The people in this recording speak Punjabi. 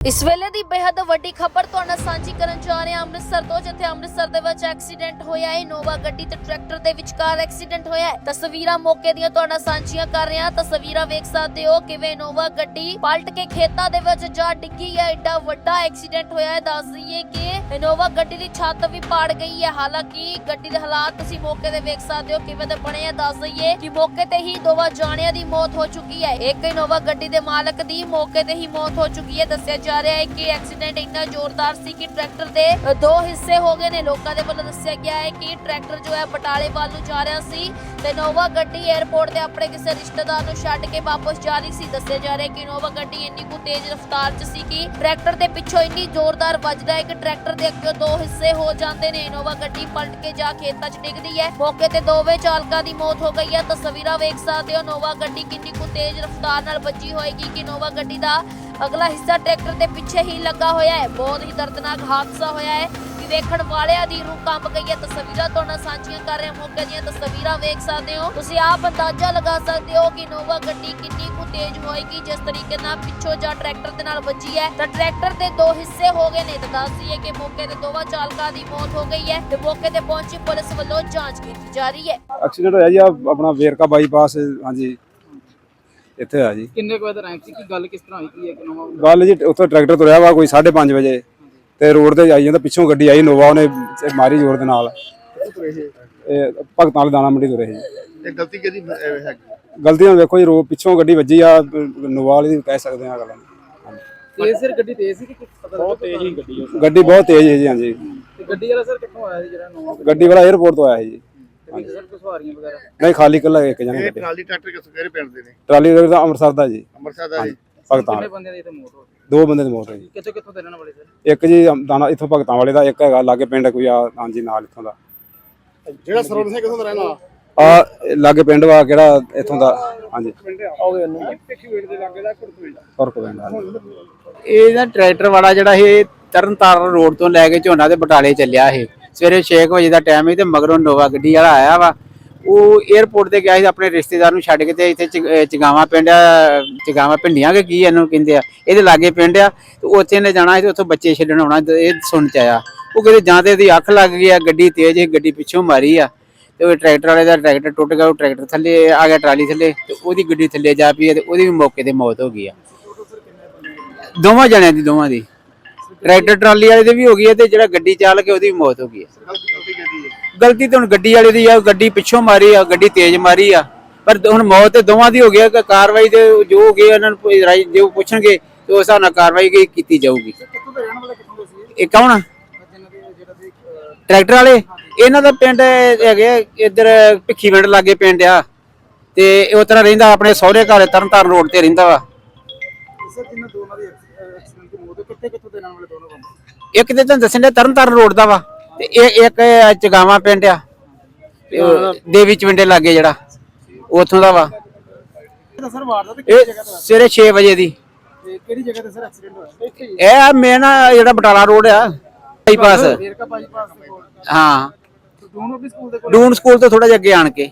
ਇਸ ਵੇਲੇ ਦੀ ਬੇहद ਵੱਡੀ ਖਬਰ ਤੁਹਾਨੂੰ ਸਾਂਝੀ ਕਰਨ ਜਾ ਰਹੇ ਹਾਂ ਅੰਮ੍ਰਿਤਸਰ ਤੋਂ, ਜਿੱਥੇ ਅੰਮ੍ਰਿਤਸਰ ਦੇ ਵਿੱਚ ਐਕਸੀਡੈਂਟ ਹੋਇਆ ਹੈ। ਇਨੋਵਾ ਗੱਡੀ ਤੇ ਟਰੈਕਟਰ ਦੇ ਵਿਚਕਾਰ ਐਕਸੀਡੈਂਟ ਹੋਇਆ ਹੈ। ਤਸਵੀਰਾਂ ਮੌਕੇ ਦੀਆਂ ਤੁਹਾਨੂੰ ਸਾਂਝੀਆਂ ਕਰ ਰਹੇ ਹਾਂ। ਤਸਵੀਰਾਂ ਵੇਖ ਸਕਦੇ ਹੋ ਕਿਵੇਂ ਇਨੋਵਾ ਗੱਡੀ ਪਲਟ ਕੇ ਖੇਤਾਂ ਦੇ ਵਿੱਚ ਜਾ ਡਿੱਗੀ ਹੈ। ਐਡਾ ਵੱਡਾ ਐਕਸੀਡੈਂਟ ਹੋਇਆ ਹੈ। ਦੱਸ ਦਈਏ ਕਿ ਇਨੋਵਾ ਗੱਡੀ ਦੀ ਛੱਤ ਵੀ ਪਾੜ ਗਈ ਹੈ। ਹਾਲਾਂਕਿ ਗੱਡੀ ਦੇ ਹਾਲਾਤ ਤੁਸੀਂ ਮੌਕੇ ਤੇ ਵੇਖ ਸਕਦੇ ਹੋ ਕਿਵੇਂ ਦੇ ਬਣੇ ਆ। ਦੱਸ ਦਈਏ ਕਿ ਮੌਕੇ ਤੇ ਹੀ ਦੋਵਾਂ ਜਾਣਿਆਂ ਦੀ ਮੌਤ ਹੋ ਚੁੱਕੀ ਹੈ। ਇੱਕ ਇਨੋਵਾ ਗੱਡੀ ਦੇ ਮਾਲਕ ਦੀ ਮੌਕੇ ਤੇ ਹੀ ਮੌਤ ਹੋ ਚੁੱਕੀ ਹੈ। ਦੱਸਿਆ ਜਾ ਰਿਹਾ ਹੈ ਕਿ ਐਕਸੀਡੈਂਟ ਇੰਨਾ ਜ਼ੋਰਦਾਰ ਸੀ ਕਿ ਟਰੈਕਟਰ ਦੇ ਦੋ ਹਿੱਸੇ ਹੋ ਗਏ ਨੇ। ਲੋਕਾਂ ਦੇ ਵੱਲੋਂ ਦੱਸਿਆ ਗਿਆ ਹੈ ਕਿ ਟਰੈਕਟਰ ਜੋ ਹੈ, ਬਟਾਲੇ ਵੱਲ ਨੂੰ ਜਾ ਰਿਹਾ ਸੀ। ਤੇ ਇਨੋਵਾ ਗੱਡੀ 에ਅਰਪੋਰਟ ਤੇ ਆਪਣੇ ਕਿਸੇ ਰਿਸ਼ਤੇਦਾਰ ਨੂੰ ਛੱਡ ਕੇ ਵਾਪਸ ਜਾ ਰਹੀ ਸੀ। ਦੱਸਿਆ ਜਾ ਰਿਹਾ ਕਿ ਇਨੋਵਾ ਗੱਡੀ ਇੰਨੀ ਕੁ ਤੇਜ਼ ਰਫ਼ਤਾਰ 'ਚ ਸੀ ਕਿ ਟਰੈਕਟਰ ਦੇ ਪਿੱਛੋਂ ਇੰਨੀ ਜ਼ੋਰਦਾਰ ਵੱਜਦਾ ਹੈ ਕਿ ਟਰੈਕਟਰ ਦੇ ਅੱਗੇ ਦੋ ਹਿੱਸੇ ਹੋ ਜਾਂਦੇ ਨੇ। ਇਨੋਵਾ ਗੱਡੀ ਪਲਟ ਕੇ ਜਾ ਖੇਤਾਂ 'ਚ ਡਿੱਗਦੀ ਹੈ। ਮੌਕੇ ਤੇ ਦੋਵੇਂ ਚਾਲਕਾਂ ਦੀ ਮੌਤ ਹੋ ਗਈ ਹੈ। ਤਸਵੀਰਾਂ ਵੇਖ ਸਕਦੇ ਹੋ ਇਨੋਵਾ ਗੱਡੀ ਕਿੰਨੀ ਕੁ ਤੇਜ਼ ਰਫ਼ਤਾਰ ਨਾਲ ਵੱਜੀ ਹੋਏਗੀ ਕਿ ਇਨੋਵਾ ਗੱਡੀ ਦਾ ਅਗਲਾ ਹਿੱਸਾ ਟਰੈਕਟਰ ਦੇ ਪਿੱਛੇ ਹੀ ਲੱਗਾ ਹੋਇਆ ਹੈ। ਬਹੁਤ ਹੀ ਦਰਦਨਾਕ ਹਾਦਸਾ ਹੋਇਆ ਹੈ। ਕਿ ਵੇਖਣ ਵਾਲਿਆਂ ਦੀ ਰੂਹ ਕੰਬ ਗਈ ਹੈ। ਤਸਵੀਰਾਂ ਤੋਂ ਨਾਲ ਸਾਂਝੀਆਂ ਕਰ ਰਹੇ ਮੌਕੇ ਦੀਆਂ ਤਸਵੀਰਾਂ ਵੇਖ ਸਕਦੇ ਹੋ। ਤੁਸੀਂ ਆਪ ਅੰਦਾਜ਼ਾ ਲਗਾ ਸਕਦੇ ਹੋ ਕਿ ਇਨੋਵਾ ਗੱਡੀ ਕਿੰਨੀ ਕੁ ਤੇਜ਼ ਹੋਏਗੀ, ਜਿਸ ਤਰੀਕੇ ਨਾਲ ਪਿੱਛੋਂ ਜਾ ਟਰੈਕਟਰ ਦੇ ਨਾਲ ਵੱਜੀ ਹੈ। ਤਾਂ ਟਰੈਕਟਰ ਦੇ ਦੋ ਹਿੱਸੇ ਹੋ ਗਏ ਨੇ। ਤਾਂ ਦੱਸ ਦਈਏ ਕਿ ਮੌਕੇ ਤੇ ਦੋਵਾਂ ਚਾਲਕਾਂ ਦੀ ਮੌਤ ਹੋ ਗਈ ਹੈ ਤੇ ਮੌਕੇ ਤੇ ਪਹੁੰਚੀ ਪੁਲਿਸ ਵੱਲੋਂ ਜਾਂਚ ਕੀਤੀ ਜਾ ਰਹੀ ਹੈ। ਐਕਸੀਡੈਂਟ ਹੋਇਆ ਜੀ, ਆਹ ਆਪਣਾ ਵੇਰਕਾ ਬਾਈਪਾਸ, ਹਾਂਜੀ। ਇੱਥੇ ਹੋਇਆ ਜੀ। ਕਿੰਨੇ ਕੁ ਵਜੇ ਰੈਂਕ ਸੀ? ਕੀ ਗੱਲ ਕਿਸ ਤਰ੍ਹਾਂ ਹੋਈ? ਕੀ ਹੈ ਕਿ ਨਵਾਂ ਗੱਲ ਜੀ ਉੱਥੋਂ ਟਰੈਕਟਰ ਤੁਰਿਆ ਵਾ ਕੋਈ 5:30 ਵਜੇ ਤੇ ਰੋਡ ਤੇ ਆਈ ਜਾਂਦਾ ਪਿੱਛੋਂ ਗੱਡੀ ਆਈ ਨੋਵਾ ਉਹਨੇ ਮਾਰੀ ਜ਼ੋਰ ਦੇ ਨਾਲ। ਇਹ ਭਗਤਾਂ ਵਾਲੇ ਦਾਣਾ ਮੰਡੀ ਤੁਰੇ ਸੀ ਜੀ। ਇਹ ਗਲਤੀ ਕਿਹਦੀ ਹੈਗੀ? ਗਲਤੀ ਨਾਲ ਵੇਖੋ ਜੀ ਰੋ ਪਿੱਛੋਂ ਗੱਡੀ ਵੱਜੀ ਆ ਨੋਵਾ ਵਾਲੀ ਦੀ ਕਹਿ ਸਕਦੇ ਆ ਗੱਲ ਹਾਂਜੀ। ਤੇਜ਼ ਸਿਰ ਗੱਡੀ ਤੇਜ਼ ਸੀ ਕਿ ਕੁਛ ਪਤਾ ਬਹੁਤ ਤੇਜ਼ ਹੀ ਗੱਡੀ ਗੱਡੀ ਬਹੁਤ ਤੇਜ਼ ਹੈ ਜੀ ਹਾਂਜੀ। ਤੇ ਗੱਡੀ ਵਾਲਾ ਸਰ ਕਿੱਥੋਂ ਆਇਆ ਸੀ ਜਿਹੜਾ ਨਵਾਂ? ਗੱਡੀ ਵਾਲਾ ਤੋਂ ਆਇਆ ਸੀ ਜੀ। ਤੇ ਵਿੱਚ ਸਰ ਕੁਝ ਸਵਾਰੀਆਂ ਵਗੈਰਾ? ਨਹੀਂ ਖਾਲੀ ਕੱਲਾ ਇੱਕ ਜਣਾ ਇਹ ਟਰਾਲੀ ਟਰੈਕਟਰ ਕਿਸ ਕਿਹੜੇ ਪਿੰਡ ਦੇ ਨੇ? ਟਰਾਲੀ ਦਾ ਤਾਂ ਅੰਮ੍ਰਿਤਸਰ ਦਾ ਜੀ। ਅੰਮ੍ਰਿਤਸਰ ਦਾ ਜੀ। ਭਗਤਾਂ ਕਿੰਨੇ ਵਾਲੇ। ਬੰਦਿਆਂ ਦੀ ਇੱਥੇ ਮੌਤ ਹੋ ਗਈ? ਦੋ ਬੰਦੇ ਦੀ ਮੌਤ ਜੀ ਕਿੱਥੋਂ ਕਿੱਥੋਂ ਦੇ ਰਹਿਣ ਵਾਲੇ ਸਰ? ਇੱਕ ਜੀ ਦਾਣਾ ਇੱਥੋਂ ਭਗਤਾਂ ਵਾਲੇ ਦਾ ਇੱਕ ਹੈਗਾ ਲਾਗੇ ਪਿੰਡ ਕੋਈ ਆ ਹਾਂਜੀ ਨਾਲ ਇੱਥੋਂ ਦਾ। ਜਿਹੜਾ ਸਰਵਣ ਸਿੰਘ ਕਿਥੋਂ ਦਾ ਰਹਿਣਾ ਆ ਲਾਗੇ ਪਿੰਡ ਵਾ ਕਿਹੜਾ ਇੱਥੋਂ ਦਾ ਹਾਂਜੀ। ਆਓਗੇ ਉਹਨੂੰ ਫ਼ਰਕ ਪੈਂਦਾ ਇਹ ਨਾ ਟਰੈਕਟਰ ਵਾਲਾ ਜਿਹੜਾ ਇਹ ਤਰਨਤਾਰਨ ਰੋਡ ਤੋਂ ਲੈ ਕੇ ਝੋਨਾ ਦੇ ਬਟਾਲੇ ਚੱਲਿਆ ਇਹ। ਸਵੇਰੇ 6 ਵਜੇ ਦਾ ਟਾਈਮ ਹੈ ਤੇ ਮਗਰੋਂ ਨੋਵਾ ਗੱਡੀ ਵਾਲਾ ਆਇਆ ਵਾ। ਉਹ 에ਅਰਪੋਰਟ ਤੇ ਗਿਆ ਸੀ ਆਪਣੇ ਰਿਸ਼ਤੇਦਾਰ ਨੂੰ ਛੱਡ ਕੇ ਤੇ ਇੱਥੇ ਚਗ- ਚਗਾਵਾਂ ਪਿੰਡ ਆ, ਚਗਾਵਾਂ ਪਿੰਡੀਆਂ ਕਿ ਕੀ ਇਹਨੂੰ ਕਹਿੰਦੇ ਆ, ਇਹਦੇ ਲਾਗੇ ਪਿੰਡ ਆ। ਤੇ ਉੱਥੇ ਨੇ ਜਾਣਾ ਸੀ ਤੇ ਉੱਥੋਂ ਬੱਚੇ ਛੱਡਣ ਆਉਣਾ ਇਹ ਸੁਣ ਚ ਆਇਆ। ਉਹ ਕਿਤੇ ਜਾਂ ਤੇ ਉਹਦੀ ਅੱਖ ਲੱਗ ਗਈ ਆ, ਗੱਡੀ ਤੇਜ਼ ਸੀ, ਗੱਡੀ ਪਿੱਛੋਂ ਮਾਰੀ ਆ। ਤੇ ਉਹ ਟਰੈਕਟਰ ਵਾਲੇ ਦਾ ਟਰੈਕਟਰ ਟੁੱਟ ਗਿਆ, ਉਹ ਟਰੈਕਟਰ ਥੱਲੇ ਆ ਗਿਆ ਟਰਾਲੀ ਥੱਲੇ, ਤੇ ਉਹਦੀ ਗੱਡੀ ਥੱਲੇ ਜਾ ਪਈ ਆ ਤੇ ਉਹਦੀ ਵੀ ਮੌਕੇ ਤੇ ਮੌਤ ਹੋ ਗਈ ਆ। ਦੋਵਾਂ ਜਣਿਆਂ ਦੀ, ਦੋਵਾਂ ਦੀ। ਟਰੈਕਟਰ ਟਰਾਲੀ ਵਾਲੇ ਦੀ ਵੀ ਹੋ ਗਈ ਹੈ ਤੇ ਜਿਹੜਾ ਗੱਡੀ ਚਾਲਕ ਹੈ ਉਹਦੀ ਵੀ ਮੌਤ ਹੋ ਗਈ ਹੈ। ਗਲਤੀ ਤਾਂ ਹੁਣ ਗੱਡੀ ਵਾਲੇ ਦੀ ਆ ਉਹ ਗੱਡੀ ਪਿੱਛੋਂ ਮਾਰੀ ਆ ਗੱਡੀ ਤੇਜ਼ ਮਾਰੀ ਆ। ਪਰ ਹੁਣ ਮੌਤ ਤੇ ਦੋਵਾਂ ਦੀ ਹੋ ਹੈ ਕਿ ਕਾਰਵਾਈ ਦੇ ਜੋ ਹੋ ਗਈ ਉਹਨਾਂ ਨੂੰ ਰਾਈ- ਜੋ ਪੁੱਛਣਗੇ ਤੇ ਉਸ ਹਿਸਾਬ ਨਾਲ ਕਾਰਵਾਈ ਕੀ- ਕੀਤੀ ਜਾਊਗੀ। ਇਹ ਕੌਣ ਆ? ਟਰੈਕਟਰ ਵਾਲੇ? ਇਹਨਾਂ ਦਾ ਪਿੰਡ ਹੈਗੇ ਆ, ਇੱਧਰ ਭਿੱਖੀ ਪਿੰਡ ਲਾਗੇ ਪਿੰਡ ਆ। ਤੇ ਇਹ ਉਤਰਾ ਰਹਿੰਦਾ ਆਪਣੇ ਸਹੁਰੇ ਘਰ ਤਰਨਤਾਰਨ ਰੋਡ ਤੇ ਰਹਿੰਦਾ ਵਾ ਸਰ ਜਿਨ੍ਹਾਂ ਦੋਨਾਂ ਦੀ ਐਕਸੀਡੈਂਟ ਦੀ ਮੌਤ ਹੋਈ, ਕਿੱਥੇ ਕਿੱਥੋਂ ਦੇ ਰਹਿਣ ਵਾਲੇ ਦੋਨੋਂ ਬੰਦੇ? ਇੱਕ ਤੇ ਤੁਹਾਨੂੰ ਦੱਸਣ ਦੇ ਤਰਨਤਾਰਨ ਰੋਡ ਦਾ ਵਾ ਤੇ ਇਹ ਇੱਕ ਚਗਾਵਾ ਪਿੰਡ ਆ ਤੇ ਉਹ ਦੇਵੀ ਚਵਿੰਡੇ ਲਾਗੇ ਜਿਹੜਾ ਉੱਥੋਂ ਦਾ ਵਾ। ਤਾਂ ਸਰ ਵਾਰਦਾ ਤੇ ਇਹ ਸਵੇਰੇ 6 ਵਜੇ ਦੀ। ਤੇ ਕਿਹੜੀ ਜਗ੍ਹਾ ਤੇ ਸਰ ਐਕਸੀਡੈਂਟ ਹੋਇਆ? ਇੱਥੇ ਹੀ ਇਹ ਆ ਮੇਨ ਜਿਹੜਾ ਬਟਾਲਾ ਰੋਡ ਆ ਬਾਈਪਾਸ ਵੇਰਕਾ ਬਾਈਪਾਸ ਦੇ ਕੋਲ। ਹਾਂ। ਦੋਨੋਂ ਵੀ ਸਕੂਲ ਦੇ ਕੋਲ ਡੂਨ ਸਕੂਲ ਤੋਂ ਥੋੜਾ ਜਿਹਾ ਅੱਗੇ ਆਣ ਕੇ।